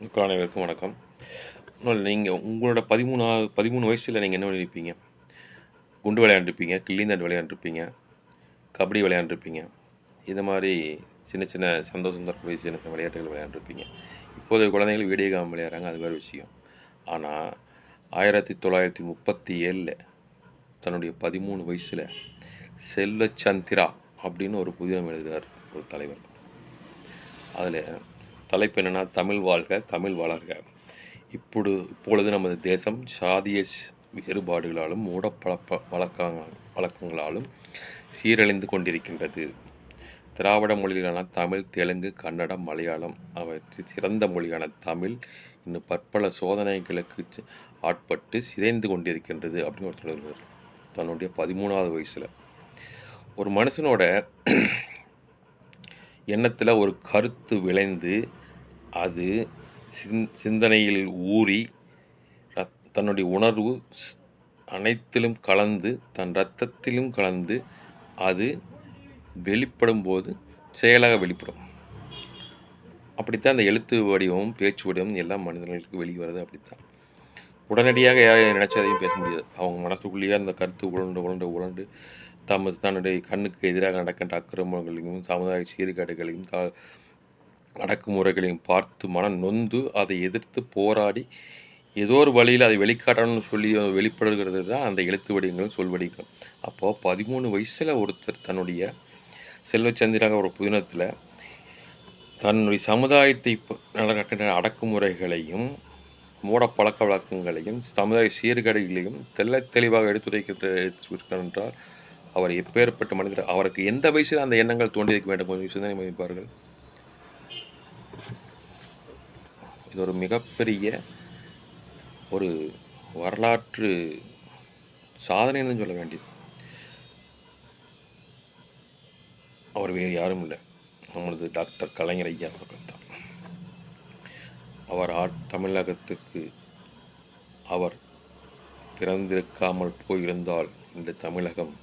அனைவருக்கும் வணக்கம். நீங்கள் உங்களோட பதிமூணாவது பதிமூணு வயசில் நீங்கள் என்ன விளையாடிப்பீங்க குண்டு விளையாண்டுருப்பீங்க கிள்ளிந்தாண்டு விளையாண்டுருப்பீங்க கபடி விளையாண்டுருப்பீங்க. இது மாதிரி சின்ன சின்ன சந்தோஷம் தரக்கூடிய சின்ன சின்ன விளையாட்டுகள் விளையாண்டுருப்பீங்க. இப்போதைய குழந்தைகள் வீடியோ கேம் விளையாடுறாங்க அது வேறு விஷயம். ஆனால் ஆயிரத்தி தொள்ளாயிரத்தி முப்பத்தி ஏழில் தன்னுடைய பதிமூணு வயசில் செல்ல சந்திரா அப்படின்னு ஒரு புதினம் எழுதுகிறார் ஒரு தலைவர். அதில் தலைப்பு என்னென்னா தமிழ் வாழ்க தமிழ் வளர்க. இப்பொழு இப்பொழுது நமது தேசம் சாதிய வேறுபாடுகளாலும் மூடப்பழப்ப வழக்க வழக்கங்களாலும் சீரழிந்து கொண்டிருக்கின்றது. திராவிட மொழிகளான தமிழ் தெலுங்கு கன்னடம் மலையாளம் அவற்றில் சிறந்த மொழியான தமிழ் இன்னும் பற்பல சோதனைகளுக்கு ஆட்பட்டு சிதைந்து கொண்டிருக்கின்றது அப்படின்னு ஒரு சொல்லுவார் தன்னுடைய பதிமூணாவது வயசில். ஒரு மனுஷனோட எண்ணத்தில் ஒரு கருத்து விளைந்து அது சிந் சிந்தனையில் ஊறி ரத்- தன்னுடைய உணர்வு அனைத்திலும் கலந்து தன் இரத்தத்திலும் கலந்து அது வெளிப்படும் போது செயலாக வெளிப்படும். அப்படித்தான் அந்த எழுத்து வடிவம் பேச்சு வடிவம் எல்லா மனிதர்களுக்கு வெளிவருது அப்படித்தான். உடனடியாக யாரையும் நினைச்சதையும் பேச முடியாது. அவங்க மனசுக்குள்ளேயே அந்த கருத்து உழண்டு உழண்டு உழண்டு தமது தன்னுடைய கண்ணுக்கு எதிராக நடக்கின்ற அக்கிரமங்களையும் சமுதாய சீர்கேடுகளையும் த அடக்குமுறைகளையும் பார்த்து மனம் நொந்து அதை எதிர்த்து போராடி ஏதோ ஒரு வழியில் அதை வெளிக்காட்டணும்னு சொல்லி வெளிப்படுகிறது தான் அந்த எழுத்து வடிவங்களும் சொல் வடிவங்களும் அப்போது பதிமூணு வயசில் ஒருத்தர் தன்னுடைய செல்வச்சந்திராக ஒரு புதினத்தில் தன்னுடைய சமுதாயத்தை நடக்கின்ற அடக்குமுறைகளையும் மூட பழக்க வழக்கங்களையும் சமுதாய சீர்கேடுகளையும் தெள்ள தெளிவாக எடுத்துரைக்கின்ற என்றால் அவர் எப்பேற்பட்ட மனிதர் அவருக்கு எந்த வயசில் அந்த எண்ணங்கள் தோன்றியிருக்க வேண்டும்? கொஞ்சம் சிந்தனை மதிப்பார்கள் இது ஒரு மிகப்பெரிய ஒரு வரலாற்று சாதனைன்னு சொல்ல வேண்டியது. அவர் வேறு யாரும் இல்லை. நம்மளது டாக்டர் கலைஞர் ஐயா அவர்கள் தான். அவர் ஆட் தமிழகத்துக்கு அவர் பிறந்திருக்காமல் போயிருந்தால் இந்த தமிழகம்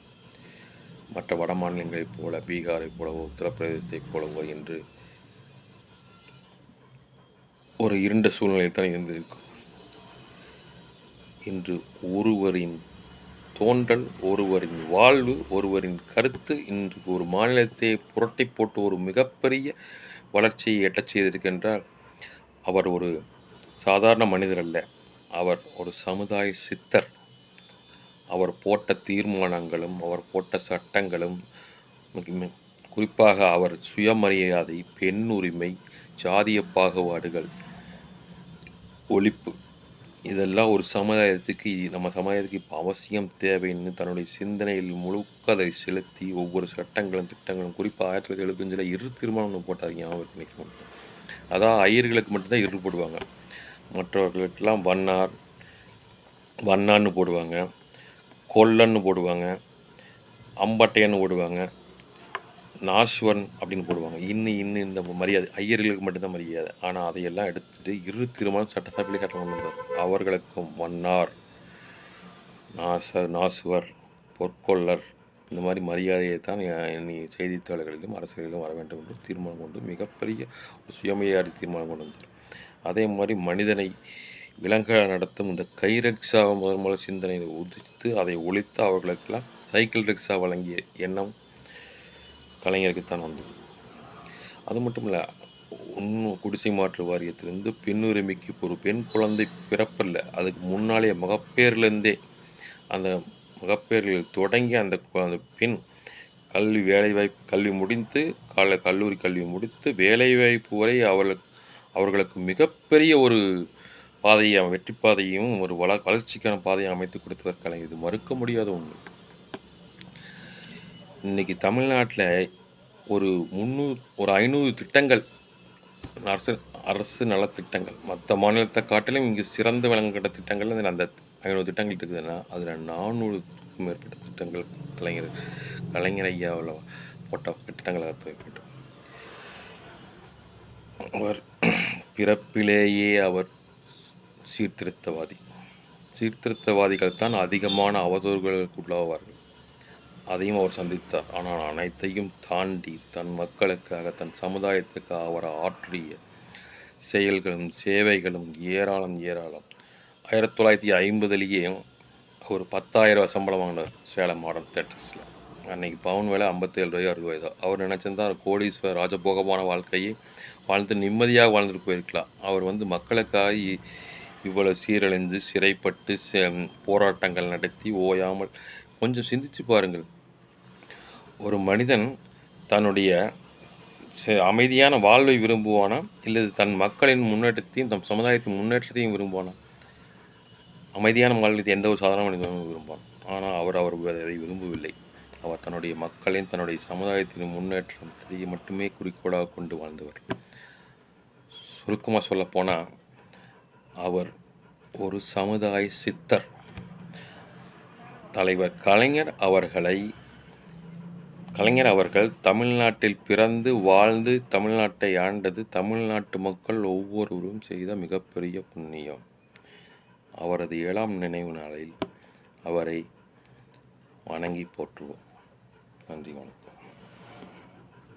மற்ற வட மாநிலங்களைப் போல பீகாரைப் போலவோ உத்தரப்பிரதேசத்தைப் போலவோ என்று ஒரு இருண்ட சூழ்நிலை தான் இருந்திருக்கும். இன்று ஒருவரின் தோன்றல் ஒருவரின் வாழ்வு ஒருவரின் கருத்து இன்று ஒரு மாநிலத்தை புரட்டி போட்டு ஒரு மிகப்பெரிய வளர்ச்சியை எட்டச் செய்திருக்கின்றார். அவர் ஒரு சாதாரண மனிதர் அல்ல. அவர் ஒரு சமுதாய சித்தர். அவர் போட்ட தீர்மானங்களும் அவர் போட்ட சட்டங்களும் குறிப்பாக அவர் சுயமரியாதை பெண் உரிமை ஜாதிய பாகுபாடுகள் ஒழிப்பு இதெல்லாம் ஒரு சமுதாயத்துக்கு நம்ம சமுதாயத்துக்கு இப்போ அவசியம் தேவைன்னு தன்னுடைய சிந்தனையில் முழுக்க அதை செலுத்தி ஒவ்வொரு சட்டங்களும் திட்டங்களும் குறிப்பாக ஆயிரத்தி தொள்ளாயிரத்தி எழுபத்தஞ்சில் இரு தீர்மானம் போட்டார் ஞாபகம் நிற்கும் அதான் ஐயர்களுக்கு மட்டும்தான் இரு போடுவாங்க. மற்றவர்களுக்கெல்லாம் வண்ணார் வண்ணான்னு போடுவாங்க கொல்லன்னு போடுவாங்க அம்பட்டையன்னு போடுவாங்க நாஸ்வன் அப்படின்னு போடுவாங்க. இன்னும் இன்னும் இந்த மரியாதை. ஐயர்களுக்கு மட்டும்தான் மரியாதை. ஆனால் அதையெல்லாம் எடுத்துட்டு இரு திருமணம் சட்டசபையில் கட்டணம் கொண்டு வந்தார் அவர்களுக்கும் மன்னார் நாசர் நாசுவர் பொற்கொள்ளர் இந்த மாதிரி மரியாதையை தான் இனி செய்தித்தாள்களிலும் அரசியலிலும் வர வேண்டும் என்று தீர்மானம் கொண்டு மிகப்பெரிய ஒரு சுயமரியாதை தீர்மானம் கொண்டு வந்தார். அதே மாதிரி மனிதனை விலங்க நடத்தும் இந்த கை ரிக்ஷா முதல் முதல் சிந்தனையை உதித்து அதை ஒழித்து அவர்களுக்கெல்லாம் சைக்கிள் ரிக்ஷா வழங்கிய எண்ணம் கலைஞருக்குத்தான் வந்தது. அது மட்டும் இல்லை இன்னும் குடிசை மாற்று வாரியத்திலிருந்து பெண்ணுரிமைக்கு ஒரு பெண் குழந்தை பிறப்பில்லை அதுக்கு முன்னாலே மகப்பேர்லேருந்தே அந்த மகப்பேரில் தொடங்கி அந்த அந்த பெண் கல்வி வேலைவாய்ப்பு கல்வி முடித்து கால கல்லூரி கல்வி முடித்து வேலைவாய்ப்பு வரை அவர்களுக்கு அவர்களுக்கு மிகப்பெரிய ஒரு பாதையை வெற்றி பாதையும் ஒரு வள வளர்ச்சிக்கான பாதையை அமைத்து கொடுத்தவர் கலைஞர். இது மறுக்க முடியாத ஒன்று இன்றைக்கி தமிழ்நாட்டில் ஒரு முந்நூறு ஒரு ஐநூறு திட்டங்கள் அரசு அரசு நலத்திட்டங்கள் மற்ற மாநிலத்தை காட்டிலும் இங்கே சிறந்து விளங்குகிற திட்டங்கள் அந்த- அந்த ஐநூறு திட்டங்கள் இருக்குதுன்னா அதில் நானூறுக்கும் மேற்பட்ட திட்டங்கள் கலைஞர் கலைஞர் ஐயாவில் போட்ட திட்டங்களை வேண்டும் அவர் பிறப்பிலேயே அவர் சீர்திருத்தவாதி. சீர்திருத்தவாதிகள் தான் அதிகமான அவதூறுகளுக்கு உள்ளாவார்கள். அதையும் அவர் சந்தித்தார். ஆனால் அனைத்தையும் தாண்டி தன் மக்களுக்காக தன் சமுதாயத்துக்காக அவர் ஆற்றிய செயல்களும் சேவைகளும் ஏராளம் ஏராளம். ஆயிரத்தி தொள்ளாயிரத்தி ஐம்பதுலேயே அவர் பத்தாயிரம் சம்பளம் வாங்கினார் சேலம் மாடல் தேட்டர்ஸில். அன்னைக்கு பவுன் வேலை ஐம்பத்தேழு ரூபாய் அறுபது ரூபாய் தான். அவர் நினச்சிருந்தா கோடீஸ்வர் ராஜபோகமான வாழ்க்கையை வாழ்ந்து நிம்மதியாக வாழ்ந்துட்டு போயிருக்கலாம். அவர் வந்து மக்களுக்காக இவ்வளோ இவ்வளவு சீரழிந்து சிறைப்பட்டு போராட்டங்கள் நடத்தி ஓயாமல் கொஞ்சம் சிந்திச்சு பாருங்கள். ஒரு மனிதன் தன்னுடைய ச- அமைதியான வாழ்வை விரும்புவானா? இல்லை தன் மக்களின் முன்னேற்றத்தையும் தம் சமுதாயத்தின் முன்னேற்றத்தையும் விரும்புவானா? அமைதியான வாழ்க்கை எந்த ஒரு சாதாரண மனிதனும் விரும்புவான் ஆனால் அவர் அவர் அதை விரும்பவில்லை. அவர் தன்னுடைய மக்களின் தன்னுடைய சமுதாயத்தின் முன்னேற்றத்தை மட்டுமே குறிக்கோளாக கொண்டு வாழ்ந்தவர். சுருக்கமாக சொல்லப்போனால் அவர் ஒரு சமுதாய சித்தர். தலைவர் கலைஞர் அவர்களை கலைஞர் அவர்கள் தமிழ்நாட்டில் பிறந்து வாழ்ந்து தமிழ்நாட்டை ஆண்டது தமிழ்நாட்டு மக்கள் ஒவ்வொருவரும் செய்த மிகப்பெரிய புண்ணியம். அவரது ஏழாம் நினைவு நாளில் அவரை வணங்கி போற்றுவோம். நன்றி வணக்கம்.